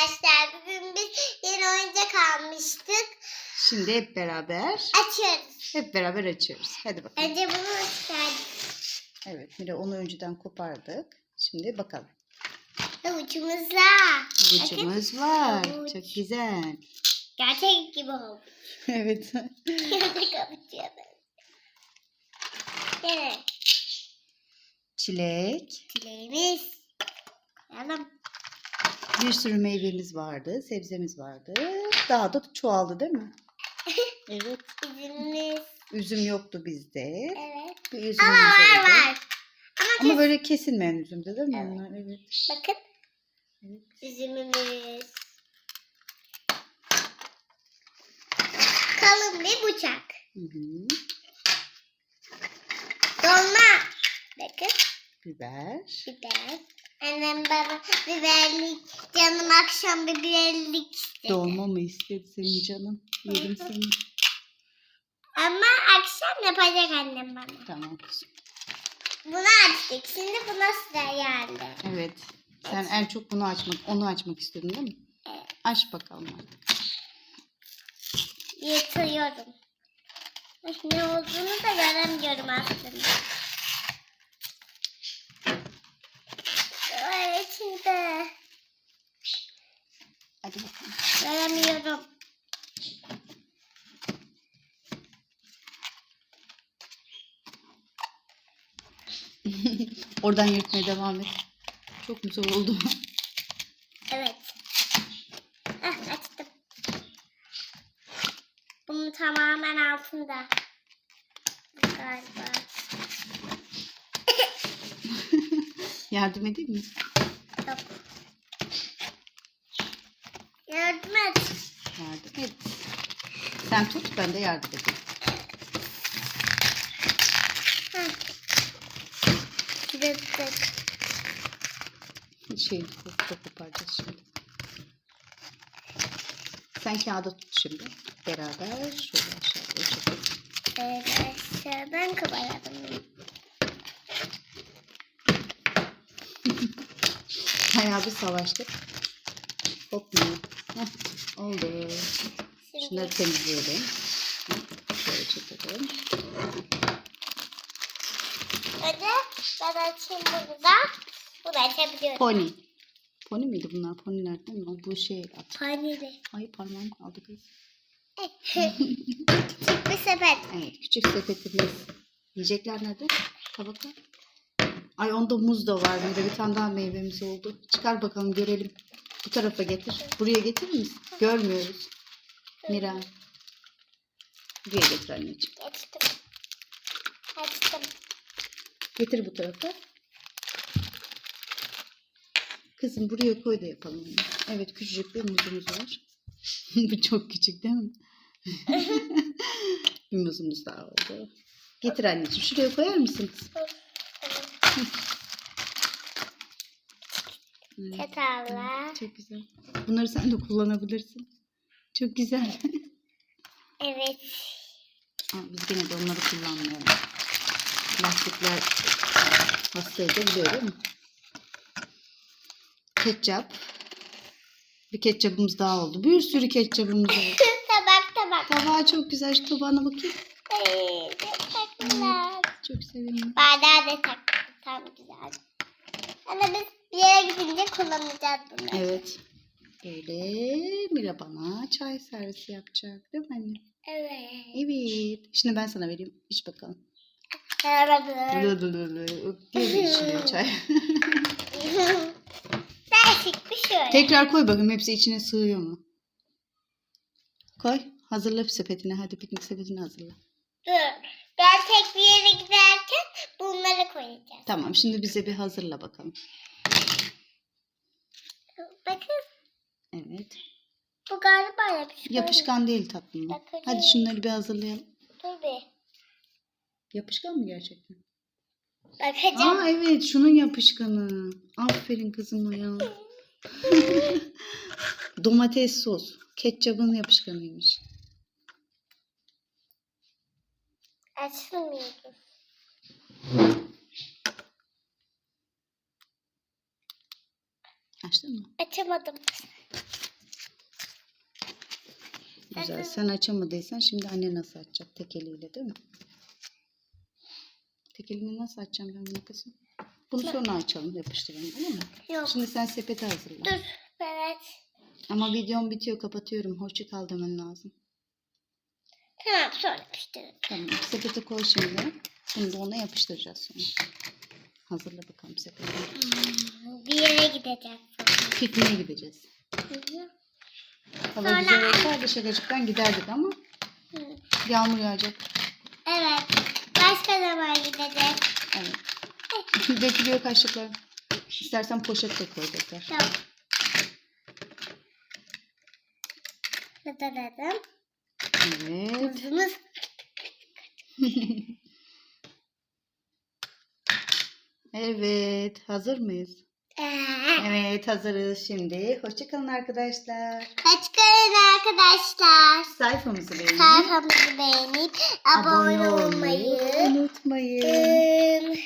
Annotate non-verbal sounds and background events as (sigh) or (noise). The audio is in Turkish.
arkadaşlar. Bugün biz yeni oyuncak almıştık. Şimdi hep beraber, Açıyoruz. hep beraber açıyoruz. Hadi bakalım. Önce bunu çıkardık. Evet, Mira onu önceden kopardık. Şimdi bakalım. Avucumuzla. Avucumuz var. Avuç. Çok güzel. Gerçek gibi oldu. (laughs) Evet. Gerçek avuç ya ben. Gene Çilek. çileğimiz. Koyalım. Bir sürü meyvemiz vardı, sebzemiz vardı. Daha da çoğaldı değil mi? (laughs) Evet. Üzümümüz. Üzüm yoktu bizde. Evet. Bir Ama üzümümüz var oldu. var. Ama, Ama kes- böyle kesilmeyen üzümdü değil mi Evet. onlar? Evet. bakın Evet. üzümümüz. Kalın bir bıçak. Hı hı. Dolma. Bakın Biber. biber. Annem bana biberlik. Canım akşam bir biberlik istedi. Dolma mı istedi senin canın? Yedim seni. Ama akşam yapacak annem bana. Tamam kızım. Bunu açtık. Şimdi buna sıra geldi. Evet. Sen en çok bunu açmak, onu açmak istiyordun değil mi? Evet. Aç bakalım hadi. Yırtıyorum. Ne olduğunu da göremiyorum aslında. Ay, içinde. Hadi bakalım. Göremiyorum. (laughs) Oradan yırtmaya devam et. Çok güzel oldu. Evet. Ah, açtım. Bunun tamamen altında. Galiba. (laughs) Yardım edeyim mi? Yok. Yardım et. Yardım et. Sen tut ben de yardım edeyim. Heh. Yırttık. Şey da koparacağız şimdi. Sen kağıda tut şimdi. Beraber şöyle aşağıya çekelim. Evet, aşağıdan koparalım. (laughs) Bayağı bir savaştık. Hop mu? Heh, oldu. Şimdi Şunları temizleyelim. Şöyle çekelim. Hadi ben açayım bunu da. Bunu açabiliyorum. Pony. Pony miydi bunlar? Ponyler değil mi? O Bu şey at. Paneli. Ay parmağım kaldı kız. Küçük bir sepet. Evet küçük sepetimiz. Yiyecekler nerede? Tabaklar. Ay onda muz da var. Bir de bir tane daha meyvemiz oldu. Çıkar bakalım görelim. Bu tarafa getir. Buraya getirir misin? Görmüyoruz. Mira. Buraya getir anneciğim. Açtım. Açtım. Getir bu tarafa. Kızım buraya koy da yapalım. Evet küçücük bir muzumuz var. (laughs) Bu çok küçük değil mi? (laughs) bir muzumuz daha oldu. Getir anneciğim. Şuraya koyar mısın kızım? Evet. Çok güzel. Bunları sen de kullanabilirsin. Çok güzel. (laughs) Evet. Ama biz gene de onları kullanmayalım. Plastikler hasta edebiliyor değil mi? Ketçap. Bir ketçapımız daha oldu. Bir sürü ketçapımız oldu. (laughs) tabak tabak. Tabağı çok güzel. Şu tabağına bakayım. Ay, çok tatlılar. Çok sevindim. Bardağı da taktım. Tam güzel. Ama biz bir yere gidince kullanacağız bunu. Evet. Böyle Mira bana çay servisi yapacak. Değil mi anne? Evet. Evet. Şimdi ben sana vereyim. İç bakalım. Gel içine çay. Değişik bir şey. Tekrar koy bakayım hepsi içine sığıyor mu? Koy. Hazırla sepetini. Hadi piknik sepetini hazırla. Dur. Gerçek bir yere giderken bunları koyacağız. Tamam şimdi bize bir hazırla bakalım. Bakın Evet. bu galiba yapışkan. Yapışkan değil tatlım. Bakacağım. Hadi şunları bir hazırlayalım. Dur bir. Yapışkan mı gerçekten? Bakacağım. Aa evet şunun yapışkanı. Aferin kızıma ya. (laughs) Domates sos. Ketçabın yapışkanıymış. Açılmıyor. Açtın mı? Açamadım. Güzel. Sen açamadıysan şimdi anne nasıl açacak? Tek eliyle değil mi? Tek elini nasıl açacağım ben bunu kızım? Bunu sonra açalım, yapıştıralım olur mu? Yok. Şimdi sen sepeti hazırla. Dur. Evet. Ama videom bitiyor, kapatıyorum. Hoşça kal demen lazım. Tamam sonra yapıştırırım. Tamam, sepete koy şimdi. Da ona yapıştıracağız sonra. Hazırla bakalım sepeti. Hmm, Bir yere gideceğiz sonra. Pikniğe gideceğiz. Hı hı. Hava Sonra- güzel olsaydı şakacıktan giderdik ama Hı. yağmur yağacak. Evet. Başka zaman gideceğiz. Evet. Dökülüyor kaşıklar. İstersen poşet de koy tekrar. Tamam. Evet. Tuzumuz. (laughs) Evet. Hazır mıyız? Ee, Evet hazırız şimdi. Hoşçakalın arkadaşlar. Açıklayın arkadaşlar. Sayfamızı beğenin. Sayfamızı beğenip abone olmayı unutmayın.